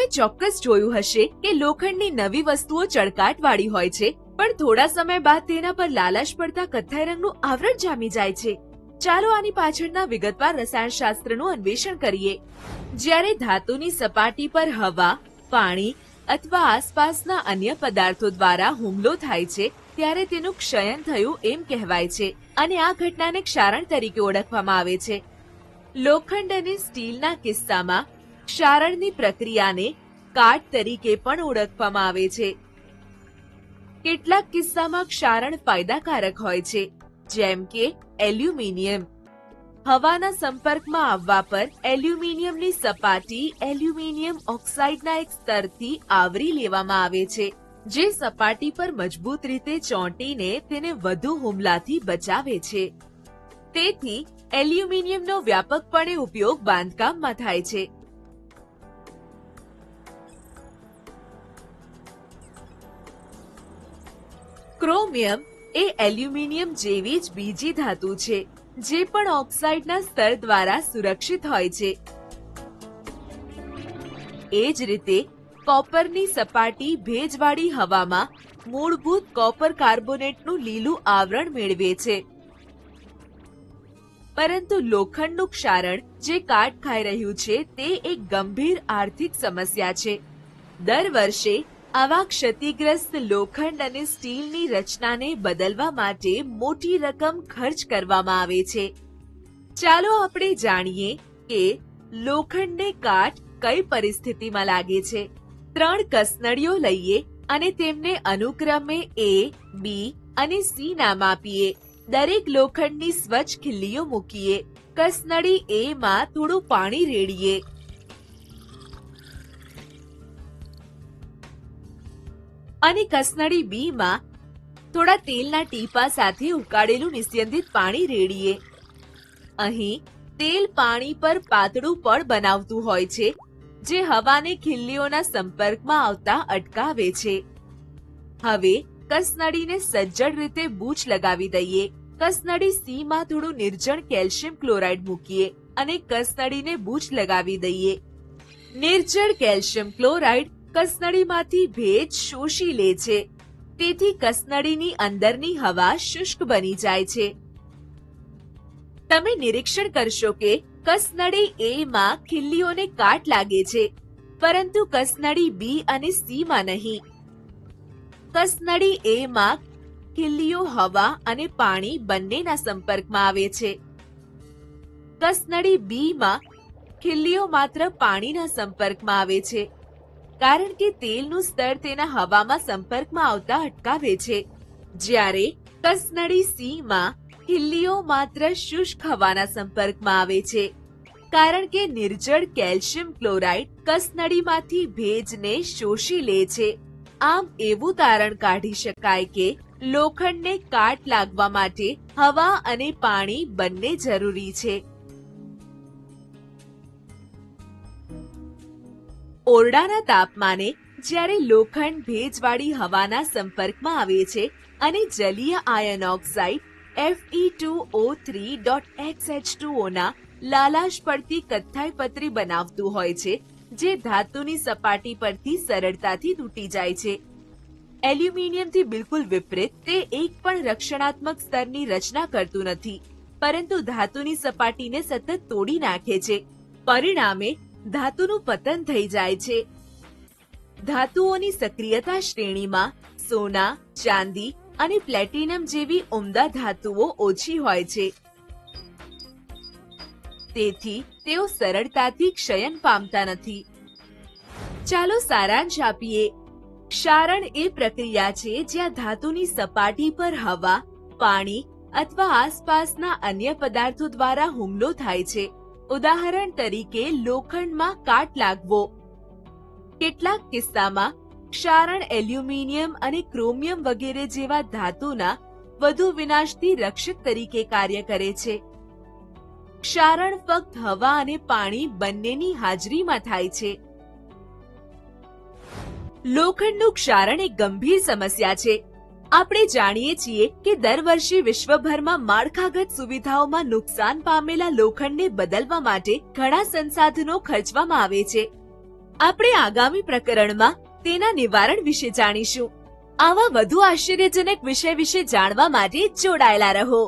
તમે ચોક્કસ જોયું હશે કે લોખંડની નવી વસ્તુઓ ચળકાટવાળી હોય છે, પણ થોડા સમય બાદ તેના પર લાલાશ પડતા કથ્થાઈ રંગનું આવરણ જામી જાય છે. ચાલો આની પાછળના વિગતવાર રસાયણશાસ્ત્રનું અન્વેષણ કરીએ. જ્યારે ધાતુની સપાટી પર હવા, પાણી અથવા આસપાસના અન્ય પદાર્થો દ્વારા હુમલો થાય છે, ત્યારે તેનું ક્ષયન થયું એમ કહેવાય છે અને આ ઘટનાને ક્ષારણ તરીકે ઓળખવામાં આવે છે. લોખંડ અને સ્ટીલના કિસ્સામાં ક્ષારણની પ્રક્રિયાને કાટ તરીકે પણ ઓળખવામાં આવે છે. કેટલાક કિસ્સામાં ક્ષારણ ફાયદાકારક હોય છે, જેમ કે એલ્યુમિનિયમ. હવાના સંપર્કમાં આવવા પર એલ્યુમિનિયમની સપાટી એલ્યુમિનિયમ ઓક્સાઇડના એક સ્તરથી આવરી લેવામાં આવે છે, જે સપાટી પર મજબૂત રીતે ચોંટીને તેને વધુ હુમલાથી બચાવે છે. તેથી, એલ્યુમિનિયમનો વ્યાપકપણે ઉપયોગ બાંધકામમાં થાય છે. ક્રોમિયમ એ એલ્યુમિનિયમ જેવી જ બીજી ધાતુ છે, જે પણ ઓક્સાઇડના સ્તર દ્વારા સુરક્ષિત હોય છે. એ જ રીતે, કોપરની સપાટી ભેજવાળી હવામાં મૂળભૂત કોપર કાર્બોનેટનું લીલું આવરણ મેળવે છે. પરંતુ લોખંડનું ક્ષારણ જે કાટ ખાઈ રહ્યું છે, તે એક ગંભીર આર્થિક સમસ્યા છે. દર વર્ષે આવા ક્ષતિગ્રસ્ત લોખંડ અને સ્ટીલની રચનાને બદલવા માટે મોટી રકમ ખર્ચ કરવામાં આવે છે. ચાલો આપણે જાણીએ કે લોખંડને કાટ કઈ પરિસ્થિતિમાં લાગે છે. ત્રણ કસનળીઓ લઈએ અને તેમને અનુક્રમે એ બી અને સી નામ આપીએ. દરેક લોખંડની સ્વચ્છ ખીલ્લીઓ મૂકીએ. કસનળી એ માં થોડું પાણી રેડીએ. અને કસનળી બી માં થોડા તેલના ટીપા સાથે ઉકાળેલું નિસ્યંદિત પાણી રેડીએ. અહીં તેલ પાણી પર પાતળું પડ બનાવતું હોય છે, જે હવાને ખીલ્લીઓના સંપર્કમાં આવતા અટકાવે છે. હવે કસનળીને સજ્જડ રીતે બૂચ લગાવી દઈએ. કસનળી સી માં થોડું નિર્જળ કેલ્શિયમ ક્લોરાઇડ મૂકીએ અને કસનળીને બૂચ લગાવી દઈએ. નિર્જળ કેલ્શિયમ ક્લોરાઇડ કસનળીમાંથી ભેજ શોષી લે છે. તેથી કસનળીની અંદરની હવા શુષ્ક બની જાય છે. તમે નિરીક્ષણ કરશો કે કસનળી એ માં ખીલ્લીઓને કાટ લાગે છે, પરંતુ કસનળી બી અને સી માં નહીં. કસનળી એ માં ખીલ્લીઓ હવા અને પાણી બંનેના સંપર્કમાં આવે છે. કસનળી બી માં ખીલ્લીઓ માત્ર પાણીના સંપર્કમાં આવે છે. કારણ કે તેલનું સ્તર તેના હવામાં સંપર્કમાં આવતા અટકાવે છે. જ્યારે કસનળી સિંહમાં ખીલ્લીઓ માત્ર શુષ્ક હવાના સંપર્કમાં આવે છે. કારણ કે નિર્જળ કેલ્શિયમ ક્લોરાઇડ કસનળીમાંથી ભેજને શોષી લે છે. આમ એવું તારણ કાઢી શકાય કે લોખંડને કાટ લાગવા માટે હવા અને પાણી બંને જરૂરી છે. ઓરડાના તાપમાને જ્યારે લોખંડ ભેજવાળી હવાના સંપર્કમાં આવે છે અને જલીય ion oxide Fe2O3 dot XH2O ના લાલાશ પડતી કથ્થાઈ પતરી બનાવતું હોય છે, જે ધાતુની સપાટી પરથી સરળતાથી તૂટી જાય છે. એલ્યુમિનિયમથી બિલકુલ વિપરીત, તે એક પણ રક્ષણાત્મક સ્તરની રચના કરતું નથી, પરંતુ ધાતુની સપાટીને સતત તોડી નાખે છે. પરિણામે ધાતુનું પતન થઈ જાય છે. ધાતુઓની સક્રિયતા શ્રેણીમાં સોના, ચાંદી અને પ્લેટિનમ જેવી ઉમદા ધાતુઓ ઓછી હોય છે. તેથી, તેઓ સરળતાથી ક્ષયન પામતા નથી. ચાલો સારાંશ આપીએ. ક્ષારણ એ પ્રક્રિયા છે જ્યાં ધાતુની સપાટી પર હવા, પાણી અથવા આસપાસના અન્ય પદાર્થો દ્વારા હુમલો થાય છે. ઉદાહરણ તરીકે લોખંડમાં કાટ લાગવો. કેટલાક કિસ્સામાં, ક્ષારણ એલ્યુમિનિયમ અને ક્રોમિયમ વગેરે જેવા ધાતુના વધુ વિનાશથી રક્ષક તરીકે કાર્ય કરે છે. ક્ષારણ ફક્ત હવા અને પાણી બંનેની હાજરીમાં થાય છે. લોખંડનું ક્ષારણ એક ગંભીર સમસ્યા છે. આપણે જાણીએ છીએ કે દર વર્ષે વિશ્વભરમાં માળખાગત સુવિધાઓમાં નુકસાન પામેલા લોખંડને બદલવા માટે ઘણા સંસાધનો ખર્ચવામાં આવે છે. આપણે આગામી પ્રકરણમાં તેના નિવારણ વિશે જાણીશું. આવા વધુ આશ્ચર્યજનક વિષય વિશે જાણવા માટે જોડાયેલા રહો.